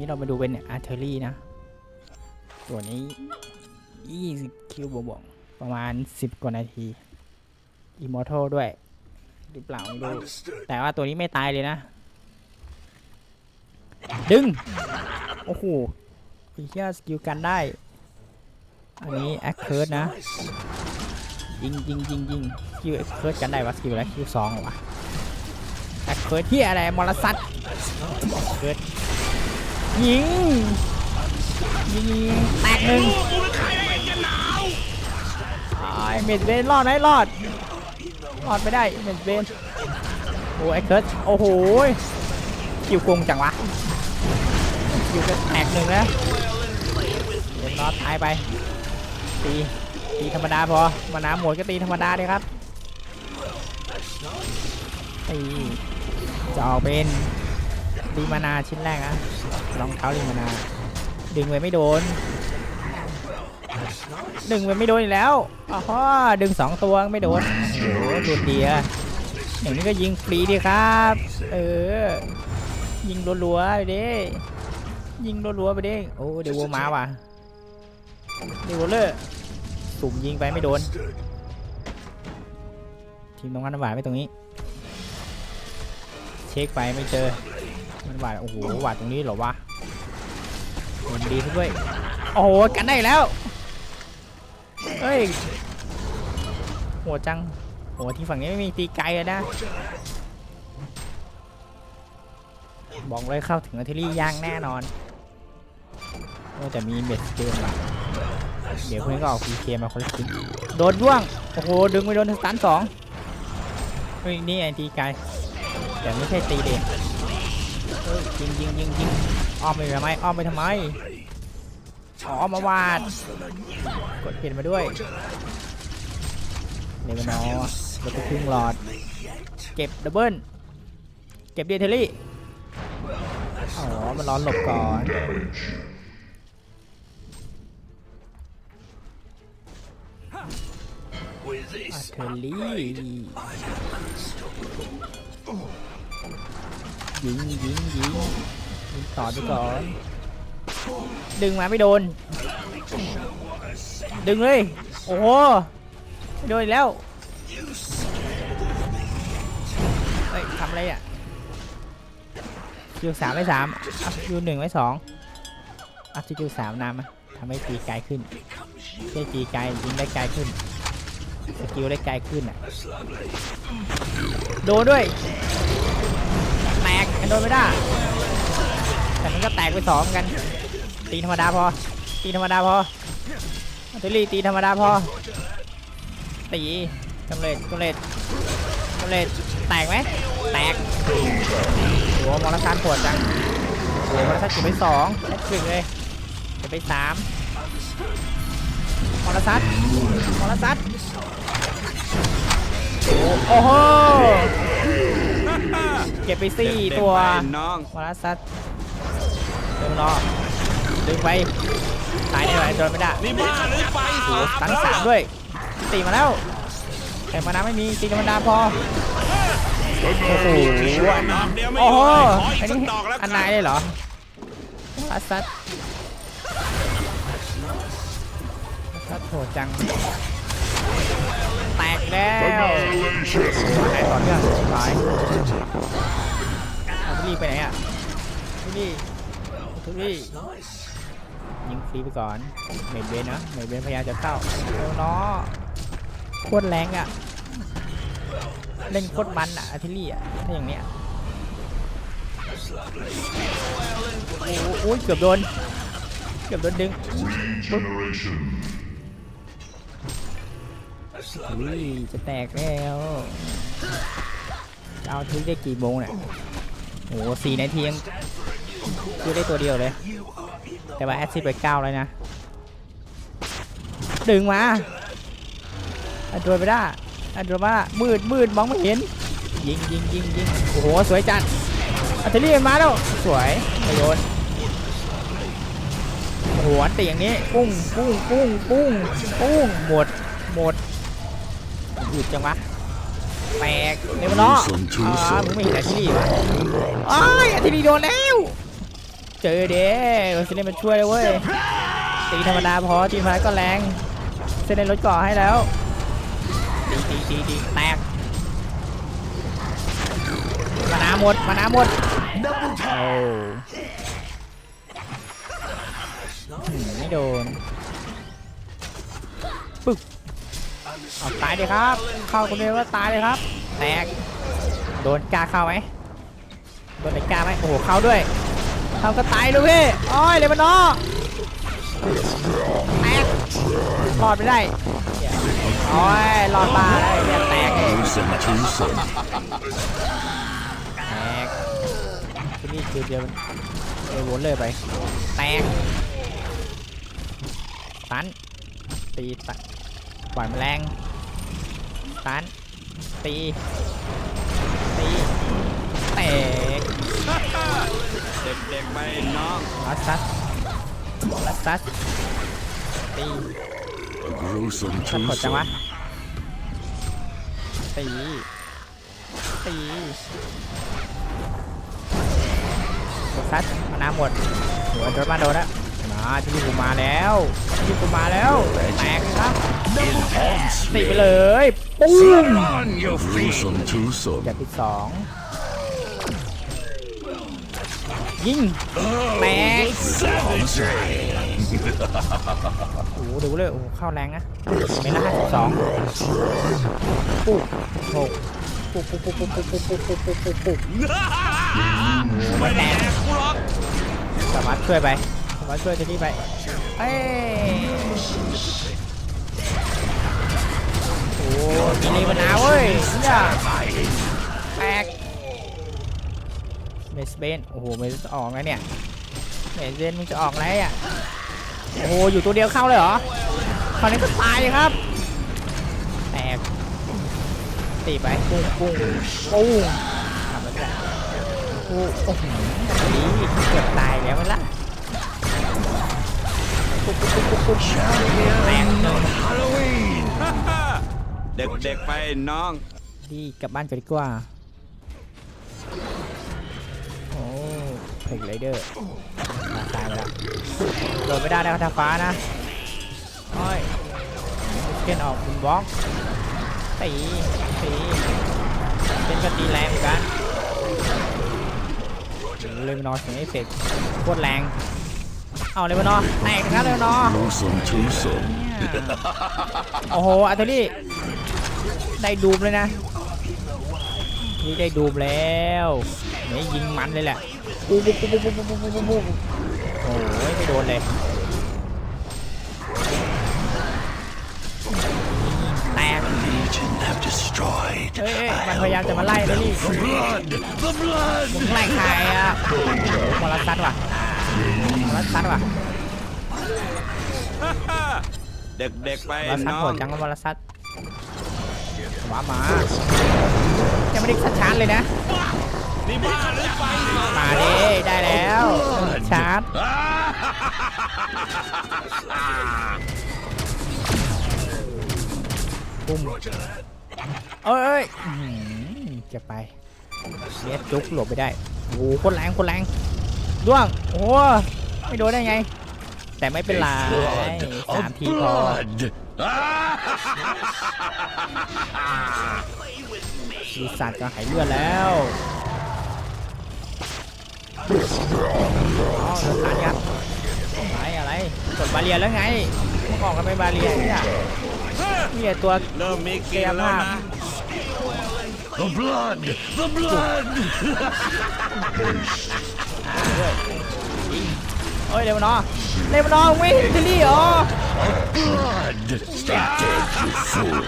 นี้เรามาดูเป็นอาร์เทอรี่นะ ตัวนี้ 20 คิวบวกๆประมาณ 10 กว่านาทีอิมมอร์ทัลด้วย หรือเปล่าไม่รู้แต่ว่าตัวนี้ไม่ตายเลยนะ ดึง โอ้โหไอ้เหี้ยสกิลกันได้ อันนี้แอคเคิร์ดนะ ยิงยิงยิงยิงสกิลแอคเคิร์ดกันได้วะสกิลอะไรสกิลสองเหรอวะแอคเคิร์ดที่อะไรมอลซัตแอคเคิร์ด ยิงยิงยิงแตกหนึ่งไอ้เมดเบนรอดไหมรอดรอดไม่ได้เมดเบนโอ้แอคเคิร์ดโอ้โหคิวโกงจังวะคิวก็แตกหนึ่งนะเดี๋ยวรอดตายไปตีตีธรรมดาพอมาน้ำหมดก็ตีธรรมดาเลยครับตีจะออกเป็น ดีมานาชิ้นแรกนะรองเท้าดีมานา ดึงไปไม่โดนดึงไปไม่โดนอีกแล้วอ๋อดึงสองตัวไม่โดนโอ้โหดูดเดียอย่างนี้ก็ยิงฟรีดีครับ เออ ยิงรัวๆไปดิยิงรัวๆไปดิโอ้เดี๋ยววัวมาว่ะเดี๋ยวเลอร์สุ่มยิงไปไม่โดน ทีมตรงนั้นหวานไม่ตรงนี้ เช็คไปไม่เจอ มันหวาดโอ้โหหวาดตรงนี้เหรอวะมันดีซะด้วยโอ้โหกันได้อีกแล้วเฮ้ยโหดจังโหที่ฝั่งนี้ไม่มีตีไกลเลยนะบอกเลยเข้าถึงอาร์เทอรี่ยางแน่นอนว่าจะมีเม็ดเกมละเดี๋ยวเพื่อนก็ออกพีเคมาคนละชิ้นโดนด้วง โอ้โห ดึงไปโดนสตันสองเฮ้ยนี่ไอตีไกลแต่ไม่ใช่ตีเด็กเฮ้ยยิงยิงยิงยิงอ้อมไปทำไมอ้อมไปทำไมอ๋ออ้อมมาวาดกดเปลี่ยนมาด้วยเลเวนอร์รถครึ่งหลอด เก็บดับเบิลเก็บเดทเทอรี่อ๋อมันร้อนหลบก่อนอาร์เทอรี่ ยิงยิงยิงยิงต่อไปก่อนดึงมาไม่โดน ดึงเลย โอ้โหไม่โดนอีกแล้วเฮ้ยทำอะไรอะคิวสามไม่สามอัพคิวหนึ่งไม่สองอัพคิวสามนำมาทำให้ตีไกลขึ้นใช่ตีไกลยิงได้ไกลขึ้นสกิลได้ไกลขึ้นอะ โดนด้วย กมันโดนไม่ได้ แต่มันก็แตกไปสองเหมือนกัน ตีธรรมดาพอ ตีธรรมดาพออัลเทอรี่ตีธรรมดาพอ ตีกำเร็จกำเร็จกำเร็จแตกไหม แตกโหมอลซานปวดจังโหมอลซานเก็บไปสองแอดคลิกเลยเก็บไปสามมอลซัดมอลซัดโอ้โห เก็บไปสี่ตัวน้องมอลซัดเดินรอดึงไปตายได้ไหมโดนไม่ได้นี่บ้าหรือไฟโอ้โหตันสามด้วยตีมาแล้ว แต่มานาไม่มีตีธรรมดาพอโอ้โหดอกเดียวไม่อโอ้ยู่โหขออีอักนสักนี้ดอกแล้วอันนายเลยเหรออัสซัดอัสซัดโหดจัง แตกแล้วไหนต่อเนื่องสายเอาทุลี่ไปไหนอะทุลี่ทุลี่ยิงฟรีไปก่อนเมดเบนนะเมดเบนพยายามจะเข้าเร็วเนาะโคตรแรงอะ เล่นโคตรมันอะอาร์เทอรี่อะถ้าอย่างเนี้ยโอ้โหโอ้ยเกือบโดน เกือบโดนดึง อุ้ยจะแตกแล้วจะเอาทึกได้กี่โมงเนี่ยโอ้โหสี่นาทียังคือได้ตัวเดียวเลย แต่ว่าแอดซิไปเก้าแล้วนะ ดึงมาอันโดนไปได้อันโดนมามืดมืดมองไม่เห็น ยิงยิงยิงยิงโอ้โห สวยจัดอัลเทอรี่มันมาแล้ว สวยไม่โยนโอ้โหอันตีอย่างนี้ ปุ้งปุ้งปุ้งปุ้งปุ้งหมดหมด หยุดจังวะแตกเร็วเนาะอ่ามึงไม่เห็นอัลเทอรี่วะอ้ายอัลเทอรี่โดนแล้ว เจอเด้โรซิเล่นมันช่วยเลยเว้ยตีธรรมดาพอตีไฟก็แรงเส้นในรถเก่อให้แล้วตีตีตีตีแตกมานาหมดมานาหมดโอ้หืมไม่โดนปึ๊บ เอาตายเลยครับ เข้าคนเดียวก็ตายเลยครับ แตก โดนกาเข้าไหมโดนไอ้กาไหมโอ้โหเข้าด้วยเข้าก็ตายเลยพี่โอ้ยเลยมันเนาะแตกรอดไม่ได้โอ้ยรอดตาเนี่ยแตกไอ้แตกที่นี่คือเดียวมันเอววนเลยไป แตกตันตีตัน ปล่อยแมลงตันตีตีแตกเด็กๆไปน้องลัสซัสลัสซัสตี A gruesome ถ้ากดจังวะ twosome. ตีตีกดซัดมานาหมดหัวโดนมาโดนแล้ว มาที่นี่กูมาแล้วที่นี่กูมาแล้วแตกครับตีไปเลยปุ้ม On your Gruesome twosome. จับอีกสองยิงแตกโอ้โหดูเลยโอ้โหเข้าแรงนะเมตรละห้าสิบสองปุ๊บหกปุ๊บปุ๊บปุ๊บปุ๊บปุ๊บปุ๊บปุ๊บปุ๊บปุ๊บปุ๊บไม่แดกกูหรอกสามารถช่วยไปสา มารถช่วยเจนี่ไปเอ้ยโอ้โหมีลีมานาเว้ยเนี่ยแตกเมสเบนโอ้โหเมสออกแล้วเนี่ยเมสเบนมึงจะออกแล้วอะโอ้โหอยู่ตัวเดียวเข้าเลยเหรอคราวนี้ก็ตายครับ แตกตีไปปุ้งปุ้งปุ้งทำแล้วจ้ะโอ้โหดีเกือบตายแล้วมั้งล่ะ ปุ๊บปุ๊บปุ๊บปุ๊บปุ๊บแตกหนึ่งเด็กๆไปน้อง ดีกลับบ้านกันดีกว่า โอ้เพลกไรเดอร์ตายไปแล้วโดนไม่ได้นะทางฟ้านะโอ้ยเกนออกบุนบล็อกตีตีเป็นก็ตีแรงเหมือนกันเลยมานอนเสียงเอฟเฟกต์โคตรแรง เอาเลยมานอนแตกนะครับเลยมานอน Gruesome twosome. โอ้โหอัลเทอรี่ได้ดูมเลยนะ นี่ได้ดูมแล้วเนี่ยยิงมันเลยแหละปุ๊บปุ๊บปุ๊บปุ๊บปุ๊บปุ๊บปุ๊บปุ๊บโอ้ยไม่โดนเลยแตก Legion have destroyed. เอ้ยเอ้ยมันพยายามจะมาไล่แล้วนี่ Blood! The blood! มึงไล่ใครอะมอลซัดว่ะ มอลซัดว่ะเด็กๆไปมอลซัดน้อโหงดจังว่ามอลซัดหมาหมายังไม่ได้ชัดชาร์จเลยนะนี่บ้าหรือไปมาดิได้แล้วชาร์จปุ้มเอ้ยเอ้ยอื้อหือจะไปเลียจุกหลบไปได้โอ้โหโคนแรงโคนแรงด้วงโอ้โห ไม่โดนได้ไง แต่ไม่เป็นไร Blood สาม of ทีพอ blood! มีสัตว์ก็หายเลือดแล้วอ๋อเดินผ่านครับอะไรอะไรกดบาเรียแล้วไงมึงออกกันไปบาเรียเนี่ยเนี่ยตัวเริ่มมีเกกินมแล้วภาพนะ The blood! The blood! เอ้ยเร็วมันอเร็วมันอวิ่งทิลลี่เหรอ Blood! Stay dead, you fool!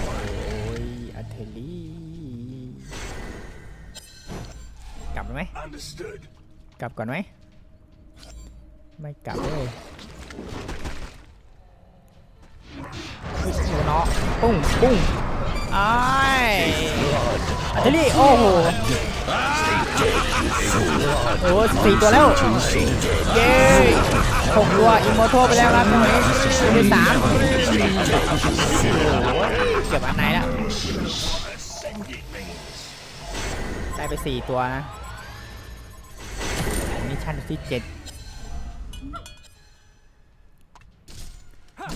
โอ้ยอัเทลลี่กลับไหม Understood. กลับก่อนไหม ไม่กลับเลยเฮ้ยเร็วมันอปุ้งปุ้งไอ้ายอัลเทลลี่โอ้โห โอ้สี่ตัวแล้ว เย้หกตัวอิมมอร์ทัลไปแล้วครับตรงนี้ตัวที่สามโอ้โหเกือบอันไหนล้วได้ไปสี่ตัวนะชั่นที่เจ็ด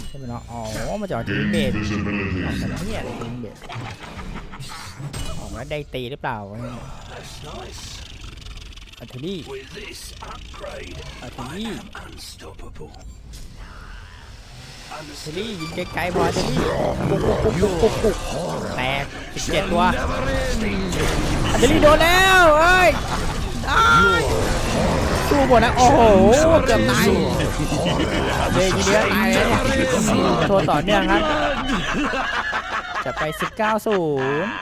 ใช่ไหมเนาะอ๋อมาจอดทีมเบสออกจาเนี่ยทีมเบสออกแล้วได้ตีหรือเปล่า วะเนี่ย That's nice. อาร์เทอรี่ With this upgrade, อาร์เทอรี่ unstoppable. อาร์เทอรี่ยิงไกลๆบอลอาร์เทอรี่ปุ๊บปุ๊บปุ๊บปุ๊บปุ๊บแตกสิบเจ็ดตัวอาร์เทอรี่โดนแล้วเอ้ยได้สู้หมดนะโอ้โหเกือบตายเดยทีเดียวตายเลยเนี่ยโทษต่อเนื่องครับ จะไป 19ศูนย์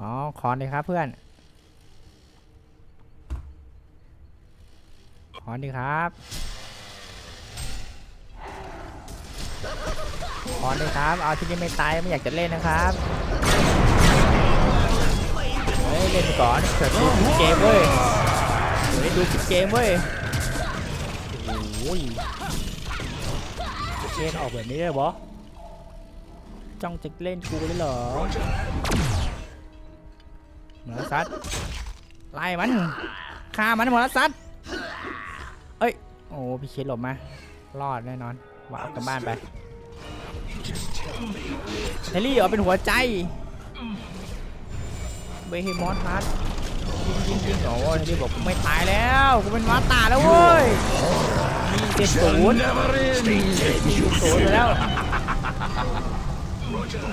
อ๋อคอนเลยครับเพื่อน อนดีครับขอนดีครับ เอาที่ยังไม่ตายไม่อยากจะเล่นนะครับเฮ้ยเล่นก่อนเกิดดูเกมเว้ยเดี๋ยดูเกมเว้ยโอ้ยเล่นออกแบบนี้เลยบอจ้องจะเล่นกูเลยเหรอหมอซัดไล่มันฆ่ามันหมอซัดเอ้ย โอ้พี่เคสหลบมารอดแน่นอนว่าเอากลับบ้านไปเทลลี่เอาเป็นหัวใจเบเฮมอสพาร์ทยิงยิงยิงโอ้เทลลี่บอกกูไม่ตายแล้วกูเป็นวาตาแล้วเว้ยมีเจ็ดศูนย์มีศูนย์แล้ว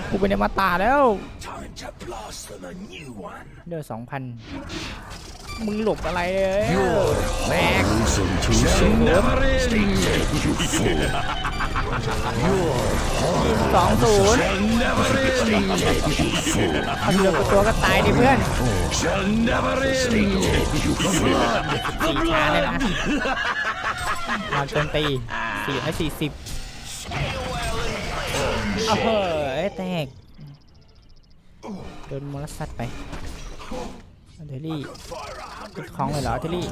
กูเป็นวาตาแล้วเดือสองพัน มึงหลบอะไรเลยแม็ก Gruesome twosome. Stay dead, you fool. สองศูนย์ Never end. You fool. เอาเดือกตัวก็ตายดิเพื่อน Shall never end. Stay dead, you fool. สี่ชาเลยนะมาโจมตีสี่ร้อยสี่สิบโอ้โหเอ้ยแตกโดนมอลสัตไปอัน เทอรี่ติดของเลยเหรอเทอรี่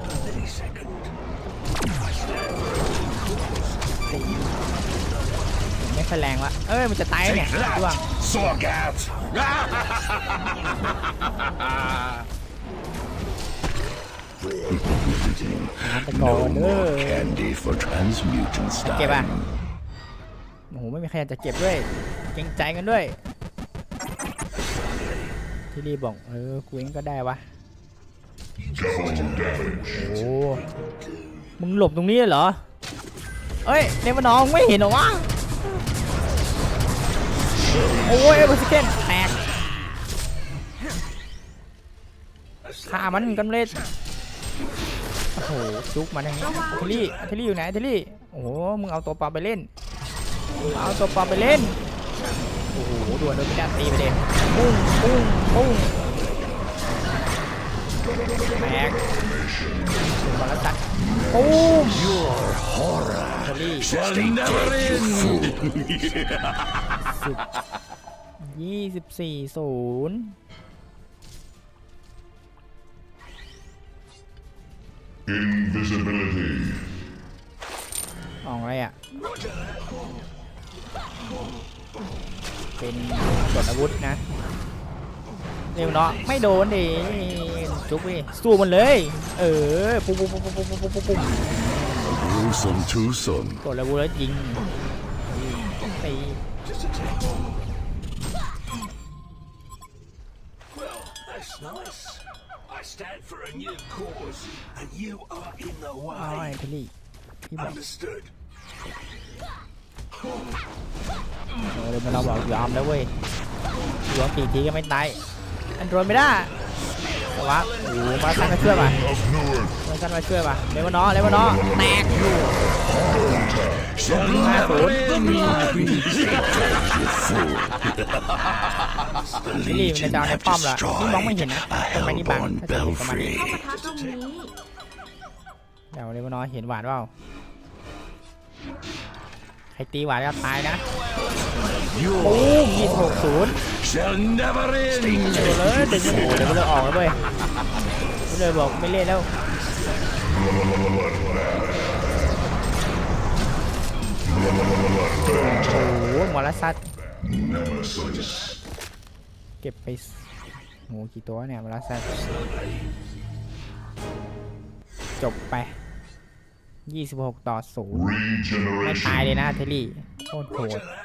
ไม่ค่อยแรงวะ เอ้ย มันจะตายเนี่ยร่วง Slug out. น้ำตะโกนเด้อเก็บอะโอ้โห ไม่มีใครอยากจะเก็บด้วย เกรงใจกันด้วย ที่รีบอก เออกูเองก็ได้วะ โอ้มึงหลบตรงนี้เหรอ เอ้ยเนวานองไม่เห็นหรอวะ โอ้ยเอเวอร์ซิเคนแตกฆ่ามันกันเลยโอ้โหจุกมันอย่างนี้อัลเทอรี่อัลเทอรี่อยู่ไหนอัลเทอรี่ โอ้โห มึงเอาตัวปลอมไปเล่น เอาตัวปลอมไปเล่น โอ้โหด่วนโดนพี่ด้านตีไปเลยปุ้งปุ้งปุ้ง แตกบอลตัดปุ้มเทอรี่ Shall never end. ยี่สิบสี่ศูนย์ Invisibility. ออกอะไรอะ เป็นกดอาวุธนะ เร็วเนาะ ไม่โดนดิ จุกเว้สู้มันเลย เออปุ๊บปุ๊บปุ๊บปุ๊บปุ๊บปุ๊บปุ๊บรู้สมชู้สมกดระบุแล้วยิงไปอ้อยพี่ลี่พี่บอกเออมันเราบอกยอมแล้วเว้ยยอมตีทีก็ไม่ตายอันโดนไม่ได้ ว่าโอ้โหมาซันมาช่วยป่ะ Of Newark. มาซันมาช่วยป่ะเลวานอเลวานอแตก Shall ห้าศูนย์ The นี่มันจะเอา Legion ใน have ป้อมเหรอนี่มองไม่ destroyed เห็นนะ a ตรงนี้นี่บัง hellborn ถ้าจะเห็นประมาณนี้ belfry. ปะทะตรงนี้เดี๋ยวเลวานอเห็นหวานเปล่าใคร ตีหวานก็ตายนะโอ้ยยี่สิบหกศูนย์ Shall never end. เดี๋ยวเลยดึงโอ้โหเดี๋ยวก็เลยออกแล้วเว้ยก็เลยบอกไม่เล่นแล้วโอ้โหหมอละซัด Nemesis. เก็บไปสโหกี่ตัวเนี่ยหมอละซัดจบไป 26 ต่อ0ไม่ Regeneration. ตายเลยนะเทลลี่โคตรโห Roger ด that.